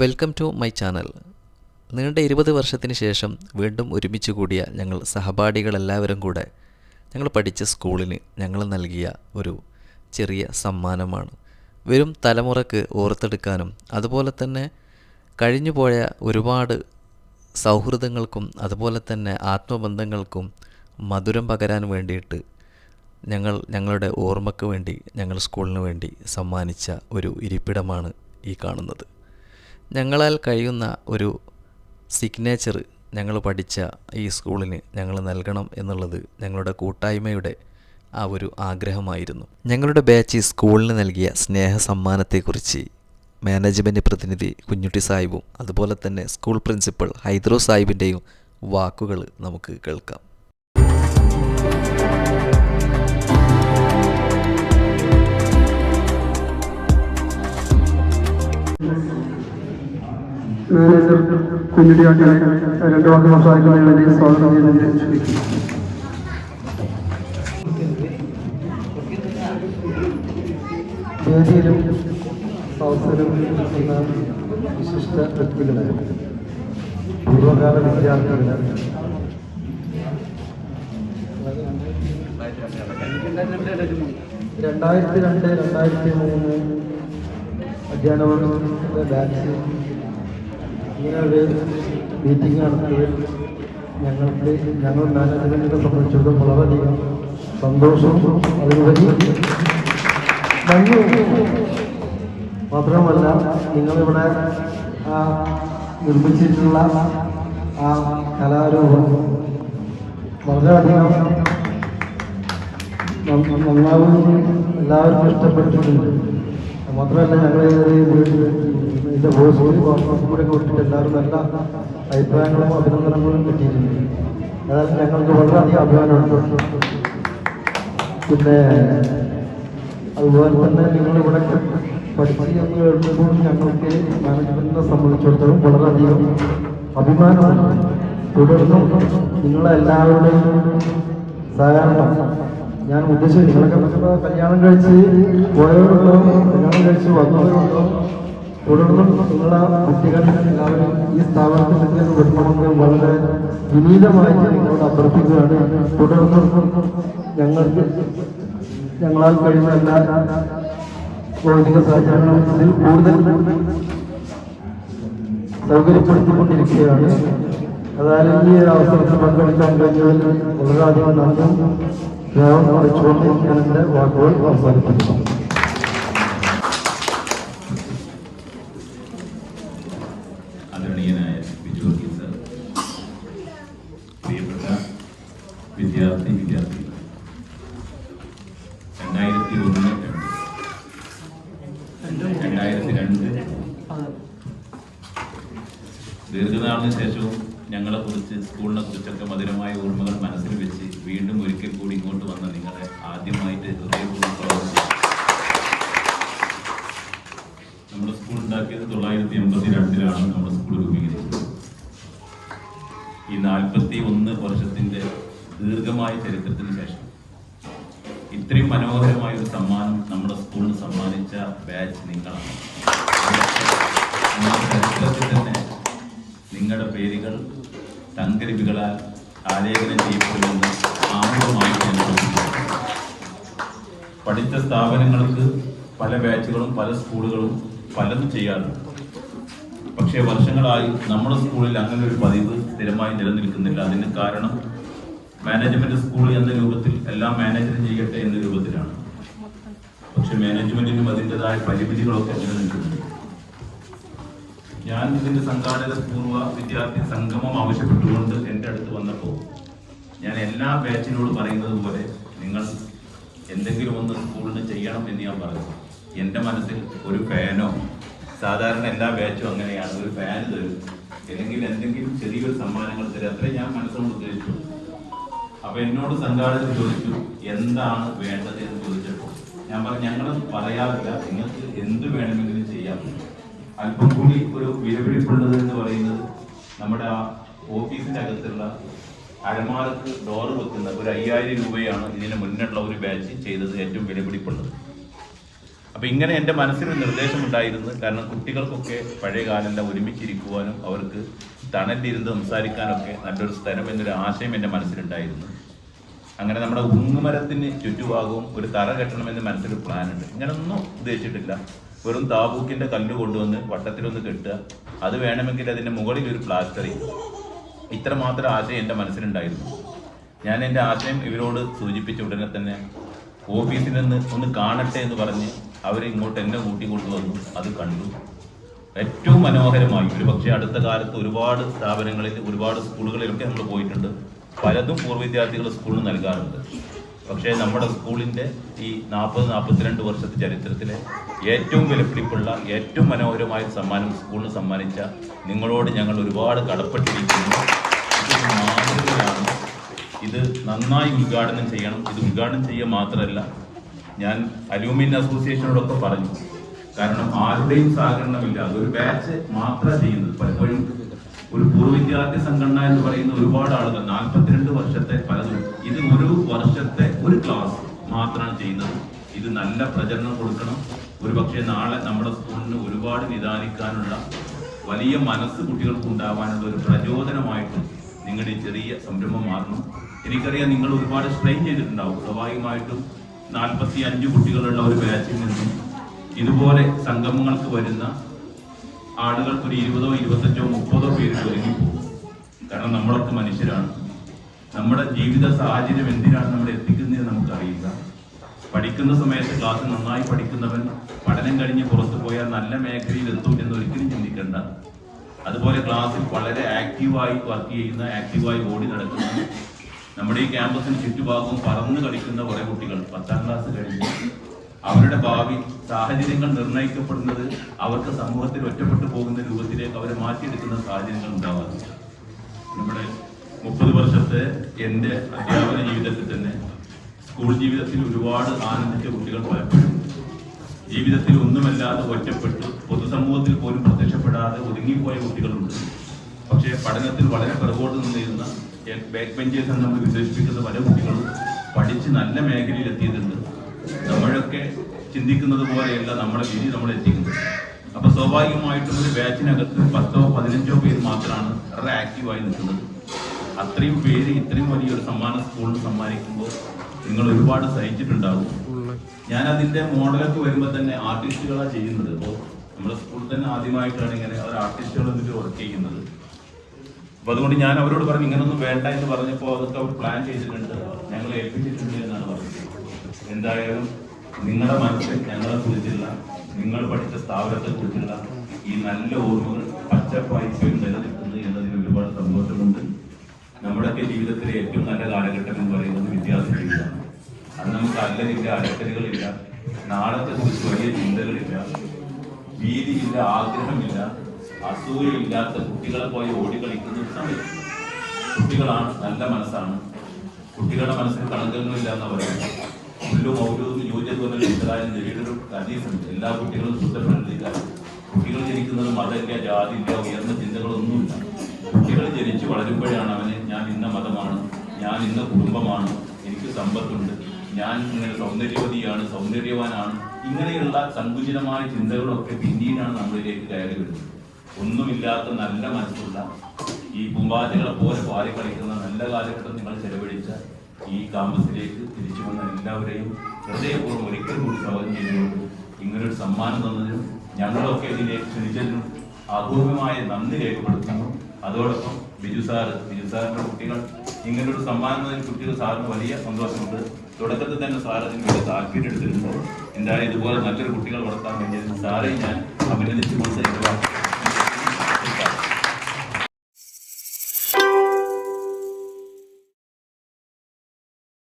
Welcome to my channel നീണ്ട ഇരുപത് വർഷത്തിന് ശേഷം വീണ്ടും ഒരുമിച്ച് കൂടിയ ഞങ്ങൾ സഹപാഠികളെല്ലാവരും കൂടെ ഞങ്ങൾ പഠിച്ച സ്കൂളിന് ഞങ്ങൾ നൽകിയ ഒരു ചെറിയ സമ്മാനമാണ്. വരും തലമുറയ്ക്ക് ഓർത്തെടുക്കാനും അതുപോലെ തന്നെ കഴിഞ്ഞുപോയ ഒരുപാട് സൗഹൃദങ്ങൾക്കും അതുപോലെ തന്നെ ആത്മബന്ധങ്ങൾക്കും മധുരം പകരാൻ വേണ്ടിയിട്ട് ഞങ്ങൾ ഞങ്ങളുടെ ഓർമ്മയ്ക്ക് വേണ്ടി ഞങ്ങൾ സ്കൂളിന് വേണ്ടി സമ്മാനിച്ച ഒരു ഇരിപ്പിടമാണ് ഈ കാണുന്നത്. ഞങ്ങളാൽ കഴിയുന്ന ഒരു സിഗ്നേച്ചർ ഞങ്ങൾ പഠിച്ച ഈ സ്കൂളിന് ഞങ്ങൾ നൽകണം എന്നുള്ളത് ഞങ്ങളുടെ കൂട്ടായ്മയുടെ ആ ഒരു ആഗ്രഹമായിരുന്നു. ഞങ്ങളുടെ ബാച്ച് സ്കൂളിന് നൽകിയ സ്നേഹ സമ്മാനത്തെക്കുറിച്ച് മാനേജ്മെന്റ് പ്രതിനിധി കുഞ്ഞുട്ടി സാഹിബും അതുപോലെ തന്നെ സ്കൂൾ പ്രിൻസിപ്പൽ ഹൈദ്രോ സാഹിബിന്റെയും വാക്കുകൾ നമുക്ക് കേൾക്കാം. മാനേജർ കുഞ്ഞിടിയാട്ടിനെ രണ്ട് വാക്ക് സംസാരിക്കുന്നതിന് സ്വാഗതം ചെയ്യുന്നതിന് ക്ഷണിക്കുന്നു വേദിയിലും അവസരം വിശിഷ്ട വ്യക്തികളെ പൂർവകാല വിദ്യാർത്ഥികളെ രണ്ടായിരത്തി രണ്ട് രണ്ടായിരത്തി മൂന്ന് അധ്യയന ബാച്ച് ഇങ്ങനെ ഒരു മീറ്റിംഗ് നടത്തിയതിൽ ഞങ്ങൾക്ക് ഞങ്ങൾ മാനേജ്മെന്റിനെ സംബന്ധിച്ചിടത്തോളം വളരെയധികം സന്തോഷവും അതിനുപരി. മാത്രമല്ല നിങ്ങളിവിടെ നിർമ്മിച്ചിട്ടുള്ള ആ കലാരൂപം വളരെയധികം നന്നാവുകയും എല്ലാവർക്കും ഇഷ്ടപ്പെട്ടിട്ടുണ്ട്. മാത്രമല്ല ഞങ്ങൾ ഇതിന്റെ വോയിസ് കൂടെ കൊടുത്തിട്ട് എല്ലാവരും നല്ല അഭിപ്രായങ്ങളും അഭിനന്ദനങ്ങളും കിട്ടിയിട്ടുണ്ട്. അതായത് ഞങ്ങൾക്ക് വളരെയധികം അഭിമാനമുണ്ട്. പിന്നെ അതുപോലെ തന്നെ നിങ്ങളിവിടെ എന്ന് കേൾക്കുമ്പോൾ ഞങ്ങൾക്ക് മാനേജ്മെന്റിനെ സംബന്ധിച്ചിടത്തോളം വളരെയധികം അഭിമാനമാണ് തുടർന്നും നിങ്ങളെല്ലാവരുടെയും സഹകരണം ഞാൻ ഉദ്ദേശിച്ചു നിങ്ങളൊക്കെ കല്യാണം കഴിച്ച് പോയവരുണ്ടോ? കല്യാണം കഴിച്ച് വന്നവരുണ്ടോ? തുടർന്നും നിങ്ങളെ കുട്ടികൾ എല്ലാവരും ഈ സ്ഥാപനത്തിൽ വിടണമെന്ന് വളരെ വിനീതമായിട്ട് നിങ്ങളോട് അഭ്യർത്ഥിക്കുകയാണ്. തുടർന്നും ഞങ്ങൾക്ക് ഞങ്ങളാൽ കഴിയുന്ന എല്ലാ ഭൗതിക സഹചര്യങ്ങളും ഇതിൽ കൂടുതൽ സൗകര്യപ്പെടുത്തിക്കൊണ്ടിരിക്കുകയാണ്. അതായത് ഈ അവസരത്തിൽ പങ്കെടുക്കാൻ കഴിഞ്ഞതിൽ വളരെയധികം നന്ദി. ദേവം അറിയിച്ചുകൊണ്ട് ഞാൻ എന്റെ വാക്കുകൾ അവസാനിപ്പിക്കുന്നു ആദരണീയനായ ബിജു വർഗീസ് സർ പ്രിയപ്പെട്ട വിദ്യാർത്ഥി വിദ്യാർത്ഥികൾ രണ്ടായിരത്തി ഒന്ന് രണ്ട് രണ്ടായിരത്തി രണ്ട്. ദീർഘനാളിന് ശേഷവും ഞങ്ങളെ കുറിച്ച് സ്കൂളിനെ കുറിച്ചൊക്കെ മധുരമായ ഓർമ്മകൾ മനസ്സിൽ വെച്ച് വീണ്ടും ഒരിക്കൽ കൂടി ഇങ്ങോട്ട് വന്ന നിങ്ങളെ ആദ്യമായിട്ട് ഹൃദയപൂർവം നമ്മുടെ സ്കൂൾ ഉണ്ടാക്കിയത് തൊള്ളായിരത്തി എൺപത്തി രണ്ടിലാണ് നമ്മുടെ സ്കൂൾ രൂപീകരിച്ചത്. ഈ നാൽപ്പത്തി ഒന്ന് വർഷത്തിന്റെ ദീർഘമായ ചരിത്രത്തിന് ശേഷം ഇത്രയും മനോഹരമായ ഒരു സമ്മാനം നമ്മുടെ സ്കൂളിന് സമ്മാനിച്ച ബാച്ച് നിങ്ങളാണ്. തന്നെ നിങ്ങളുടെ പേരുകൾ തങ്കലിപികളാൽ ആലേഖനം ചെയ്യപ്പെടുമെന്ന് ആമുഖമായി പഠിച്ച സ്ഥാപനങ്ങൾക്ക് പല ബാച്ചുകളും പല സ്കൂളുകളും പലതും ചെയ്യാറുണ്ട്. പക്ഷേ വർഷങ്ങളായി നമ്മുടെ സ്കൂളിൽ അങ്ങനെ ഒരു പതിവ് സ്ഥിരമായി നിലനിൽക്കുന്നില്ല. അതിന് കാരണം മാനേജ്മെന്റ് സ്കൂൾ എന്ന രൂപത്തിൽ എല്ലാം മാനേജർ ചെയ്യട്ടെ എന്ന രൂപത്തിലാണ്. പക്ഷെ മാനേജ്മെന്റിനും അതിന്റെതായ പരിമിതികളൊക്കെ നിലനിൽക്കുന്നുണ്ട്. ഞാൻ ഇതിന്റെ സംഘാടക പൂർവ വിദ്യാർത്ഥി സംഗമം ആവശ്യപ്പെട്ടുകൊണ്ട് എന്റെ അടുത്ത് വന്നപ്പോൾ ഞാൻ എല്ലാ ബാച്ചിനോട് പറയുന്നത് പോലെ നിങ്ങൾ എന്തെങ്കിലും ഒന്ന് സ്കൂളിന് ചെയ്യണം എന്ന് ഞാൻ പറഞ്ഞു. എന്റെ മനസ്സിൽ ഒരു ഫാനോ സാധാരണ എല്ലാ ബാച്ചും അങ്ങനെയാണ്. ഒരു ഫാൻ തരും. അല്ലെങ്കിൽ എന്തെങ്കിലും ചെറിയൊരു സമ്മാനങ്ങൾ തരും. അത്രേ ഞാൻ മനസ്സുകൊണ്ട് ഉദ്ദേശിച്ചു അപ്പൊ എന്നോട് സംഘാടകർ ചോദിച്ചു എന്താണ് വേണ്ടത്? എന്ന് ചോദിച്ചപ്പോൾ ഞാൻ പറഞ്ഞു ഞങ്ങളും പറയാറില്ല. നിങ്ങൾക്ക് എന്ത് വേണമെങ്കിലും ചെയ്യാം. അല്പം കൂടി ഒരു വിലപിടിപ്പുള്ളത് എന്ന് പറയുന്നത് നമ്മുടെ ആ ഓഫീസിന്റെ അകത്തുള്ള അലമാരക്ക് ഡോറ് വെക്കുന്ന ഒരു അയ്യായിരം രൂപയാണ് ഇതിന് മുന്നുള്ള ഒരു ബാച്ച് ചെയ്തത് ഏറ്റവും വിലപിടിപ്പുള്ളത്. അപ്പൊ ഇങ്ങനെ എന്റെ നിർദ്ദേശം നിർദ്ദേശമുണ്ടായിരുന്നു. കാരണം കുട്ടികൾക്കൊക്കെ പഴയ കാലം ഒരുമിച്ചിരിക്കുവാനും അവർക്ക് തണലിരുന്ന് സംസാരിക്കാനൊക്കെ നല്ലൊരു സ്ഥലം എന്നൊരു ആശയം എന്റെ മനസ്സിലുണ്ടായിരുന്നു. അങ്ങനെ നമ്മുടെ ഉങ്ങുമരത്തിന് ചുറ്റുഭാഗവും ഒരു തറ കെട്ടണമെന്ന് മനസ്സിൽ പ്ലാനുണ്ട്. ഇങ്ങനൊന്നും ഉദ്ദേശിച്ചിട്ടില്ല. വെറും താബൂക്കിന്റെ കല്ല് കൊണ്ടുവന്ന് വട്ടത്തിലൊന്ന് കെട്ടുക. അത് വേണമെങ്കിൽ അതിന്റെ മുകളിൽ ഒരു പ്ലാസ്റ്ററിങ് ഇത്ര മാത്രം ആശയം എന്റെ മനസ്സിലുണ്ടായിരുന്നു. ഞാൻ എന്റെ ആശയം ഇവരോട് സൂചിപ്പിച്ച ഉടനെ തന്നെ ഓഫീസിൽ നിന്ന് ഒന്ന് കാണട്ടെ എന്ന് പറഞ്ഞ് അവർ ഇങ്ങോട്ട് എന്നെ കൂട്ടിക്കൊണ്ടുവന്നു. അത് കണ്ടു. ഏറ്റവും മനോഹരമായി ഒരു പക്ഷേ അടുത്ത കാലത്ത് ഒരുപാട് സ്ഥാപനങ്ങളിൽ ഒരുപാട് സ്കൂളുകളിലൊക്കെ നമ്മൾ പോയിട്ടുണ്ട്. പലതും പൂർവ വിദ്യാർത്ഥികൾ സ്കൂളിൽ നൽകാറുണ്ട്. പക്ഷേ നമ്മുടെ സ്കൂളിന്റെ ഈ നാൽപ്പത് നാൽപ്പത്തിരണ്ട് വർഷത്തെ ചരിത്രത്തിലെ ഏറ്റവും വിലപിടിപ്പുള്ള ഏറ്റവും മനോഹരമായ സമ്മാനം സ്കൂളിന് സമ്മാനിച്ച നിങ്ങളോട് ഞങ്ങൾ ഒരുപാട് കടപ്പെട്ടിരിക്കുന്നു. മാതൃകയാണ്. ഇത് നന്നായി ഉദ്ഘാടനം ചെയ്യണം. ഇത് ഉദ്ഘാടനം ചെയ്യുക മാത്രമല്ല ഞാൻ അലൂമിനിയം അസോസിയേഷനോടൊക്കെ പറഞ്ഞു കാരണം ആരുടെയും സഹകരണമില്ല. അതൊരു ബാച്ച് മാത്രമാണ് ചെയ്യുന്നത്. പലപ്പോഴും ഒരു പൂർവ വിദ്യാർത്ഥി സംഘടന എന്ന് പറയുന്ന ഒരുപാട് ആളുകൾ നാൽപ്പത്തിരണ്ട് വർഷത്തെ പലതും ഇത് ഒരു വർഷത്തെ ഒരു ക്ലാസ് മാത്രമാണ് ചെയ്യുന്നത്. ഇത് നല്ല പ്രചരണം കൊടുക്കണം. ഒരു പക്ഷേ നാളെ നമ്മുടെ സ്കൂളിന് ഒരുപാട് നിദാനിക്കാനുള്ള വലിയ മനസ്സ് കുട്ടികൾക്ക് ഉണ്ടാവാനുള്ള ഒരു പ്രചോദനമായിട്ട് നിങ്ങളുടെ ചെറിയ സംരംഭം മാറണം എനിക്കറിയാം നിങ്ങൾ ഒരുപാട് സ്ട്രെയിൻ ചെയ്തിട്ടുണ്ടാവും. സ്വാഭാവികമായിട്ടും നാൽപ്പത്തി അഞ്ച് കുട്ടികളുള്ള ഒരു ബാച്ചിൽ നിന്നും ഇതുപോലെ സംഗമങ്ങൾക്ക് വരുന്ന ആളുകൾക്ക് ഒരു ഇരുപതോ ഇരുപത്തഞ്ചോ മുപ്പതോ പേര് ഒരുങ്ങി പോകും കാരണം നമ്മളൊക്കെ മനുഷ്യരാണ്. നമ്മുടെ ജീവിത സാഹചര്യം എന്തിനാണ് നമ്മൾ എത്തിക്കുന്നത് നമുക്കറിയില്ല. പഠിക്കുന്ന സമയത്ത് ക്ലാസ് നന്നായി പഠിക്കുന്നവൻ പഠനം കഴിഞ്ഞ് പുറത്തു പോയാൽ നല്ല മേഖലയിൽ എത്തും എന്ന് ഒരിക്കലും ചിന്തിക്കേണ്ട. അതുപോലെ ക്ലാസ്സിൽ വളരെ ആക്റ്റീവായി വർക്ക് ചെയ്യുന്ന ആക്റ്റീവായി ഓടി നടക്കുന്ന നമ്മുടെ ഈ ക്യാമ്പസിന് ചുറ്റുഭാഗവും പറന്ന് കളിക്കുന്ന കുറെ കുട്ടികൾ പത്താം ക്ലാസ് കഴിഞ്ഞ് അവരുടെ ഭാവി സാഹചര്യങ്ങൾ നിർണയിക്കപ്പെടുന്നത് അവർക്ക് സമൂഹത്തിൽ ഒറ്റപ്പെട്ടു പോകുന്ന രൂപത്തിലേക്ക് അവരെ മാറ്റിയെടുക്കുന്ന സാഹചര്യങ്ങൾ ഉണ്ടാവാറില്ല നമ്മുടെ മുപ്പത് വർഷത്തെ എന്റെ അധ്യാപന ജീവിതത്തിൽ തന്നെ സ്കൂൾ ജീവിതത്തിൽ ഒരുപാട് ആനന്ദിച്ച കുട്ടികൾ പലപ്പോഴും ജീവിതത്തിൽ ഒന്നുമല്ലാതെ ഒറ്റപ്പെട്ട് പൊതുസമൂഹത്തിൽ പോലും പ്രത്യക്ഷപ്പെടാതെ ഒതുങ്ങിപ്പോയ കുട്ടികളുണ്ട്. പക്ഷേ പഠനത്തിൽ വളരെ പിറകോട്ട് നിന്നിരുന്ന ബാക്ക് ബെഞ്ചേഴ്സ് എന്ന് നമ്മൾ വിശേഷിപ്പിക്കുന്ന പല കുട്ടികളും പഠിച്ച് നല്ല മേഖലയിൽ എത്തിയിട്ടുണ്ട് നമ്മളൊക്കെ ചിന്തിക്കുന്നത് പോലെയല്ല നമ്മുടെ വിധി നമ്മൾ എത്തിക്കുന്നത് അപ്പൊ സ്വാഭാവികമായിട്ടും ഒരു ബാച്ചിനകത്ത് പത്തോ പതിനഞ്ചോ പേര് മാത്രമാണ് വളരെ ആക്റ്റീവായി നിൽക്കുന്നത്. അത്രയും പേര് ഇത്രയും വലിയൊരു സമ്മാന സ്കൂളിന് സമ്മാനിക്കുമ്പോൾ നിങ്ങൾ ഒരുപാട് സഹിച്ചിട്ടുണ്ടാകും ഞാൻ അതിന്റെ മോഡലൊക്കെ വരുമ്പോൾ തന്നെ ആർട്ടിസ്റ്റുകളാ ചെയ്യുന്നത്. ഇപ്പോൾ നമ്മുടെ സ്കൂളിൽ തന്നെ ആദ്യമായിട്ടാണ് ഇങ്ങനെ അവർ ആർട്ടിസ്റ്റുകൾ എന്നിട്ട് വർക്ക് ചെയ്യുന്നത്. അപ്പൊ അതുകൊണ്ട് ഞാൻ അവരോട് പറഞ്ഞു ഇങ്ങനൊന്നും വേണ്ട എന്ന് പറഞ്ഞപ്പോൾ അതൊക്കെ അവർ പ്ലാൻ ചെയ്തിട്ടുണ്ട്. ഞങ്ങൾ ഏൽപ്പിച്ചിട്ടുണ്ട് എന്നാണ് എന്തായാലും നിങ്ങളുടെ മനസ്സിൽ ഞങ്ങളെ കുറിച്ചുള്ള നിങ്ങൾ പഠിച്ച സ്ഥാപനത്തെ കുറിച്ചുള്ള ഈ നല്ല ഓർമ്മകൾ പച്ചപ്പായി ഇപ്പോഴും നിലനിൽക്കുന്നു എന്നതിൽ ഒരുപാട് സന്തോഷമുണ്ട്. നമ്മുടെയൊക്കെ ജീവിതത്തിലെ ഏറ്റവും നല്ല കാലഘട്ടം എന്ന് പറയുന്നത് വിദ്യാർത്ഥി ജീവിതമാണ് അത് നമുക്ക് അല്ലതിന്റെ അലക്കലുകളില്ല നാളത്തെ കുറിച്ച് വലിയ ചിന്തകളില്ല ഭീതിയില്ല ആഗ്രഹമില്ല അസൂയയില്ലാത്ത കുട്ടികളെ പോയി ഓടിക്കളിക്കുന്ന ഒരു സമയം. കുട്ടികളാണ് നല്ല മനസ്സാണ്. കുട്ടികളുടെ മനസ്സിൽ കളങ്കങ്ങളില്ല എന്ന് പറയുന്നത്. പുല്ലും ഔരവും യോജ്യത്വം ഇസ്രായേൽ നേരിട്ടൊരു ഹദീസുണ്ട്. എല്ലാ കുട്ടികളും സുഖപ്പെടുന്നില്ല കുട്ടികൾ ജനിക്കുന്നത് മതമില്ല ജാതിയില്ല ഉയർന്ന ചിന്തകളൊന്നുമില്ല. കുട്ടികൾ ജനിച്ചു വളരുമ്പോഴാണ് അവന് ഞാൻ ഇന്ന മതമാണ് ഞാൻ ഇന്ന കുടുംബമാണ് എനിക്ക് സമ്പത്തുണ്ട് ഞാൻ ഇങ്ങനെ സൗന്ദര്യവതിയാണ് സൗന്ദര്യവാനാണ്. ഇങ്ങനെയുള്ള സങ്കുചിതമായ ചിന്തകളൊക്കെ പിന്നീടാണ് നമ്മളിലേക്ക് കയറി വരുന്നത്. ഒന്നുമില്ലാത്ത നല്ല മനസ്സുള്ള ഈ പൂമ്പാറ്റകളെ പോലെ പാറി കളിക്കുന്ന നല്ല കാലഘട്ടം നിങ്ങൾ ചെലവഴിച്ച ഈ ക്യാമ്പസിലേക്ക് തിരിച്ചു വന്ന എല്ലാവരെയും ഹൃദയപൂർവം ഒരിക്കൽ കൂടി സ്വാഗതം ചെയ്തുകൊണ്ട് ഇങ്ങനൊരു സമ്മാനം തന്നതിനും ഞങ്ങളൊക്കെ ഇതിലേക്ക് ക്ഷണിച്ചതിനും അപൂർവമായ നന്ദി രേഖപ്പെടുത്തുന്നു. അതോടൊപ്പം ബിജു സാറ് ബിജു സാറിന്റെ കുട്ടികൾ ഇങ്ങനൊരു സമ്മാനം തന്നെ കുട്ടികൾ സാറിന് വലിയ സന്തോഷമുണ്ട്. തുടക്കത്തിൽ തന്നെ സാർ അതിന് വേണ്ടി താല്പര്യം എടുത്തിരുന്നു. എന്തായാലും ഇതുപോലെ നല്ലൊരു കുട്ടികൾ വളർത്താൻ വേണ്ടി സാറേ ഞാൻ അഭിനന്ദിച്ചുകൊണ്ട്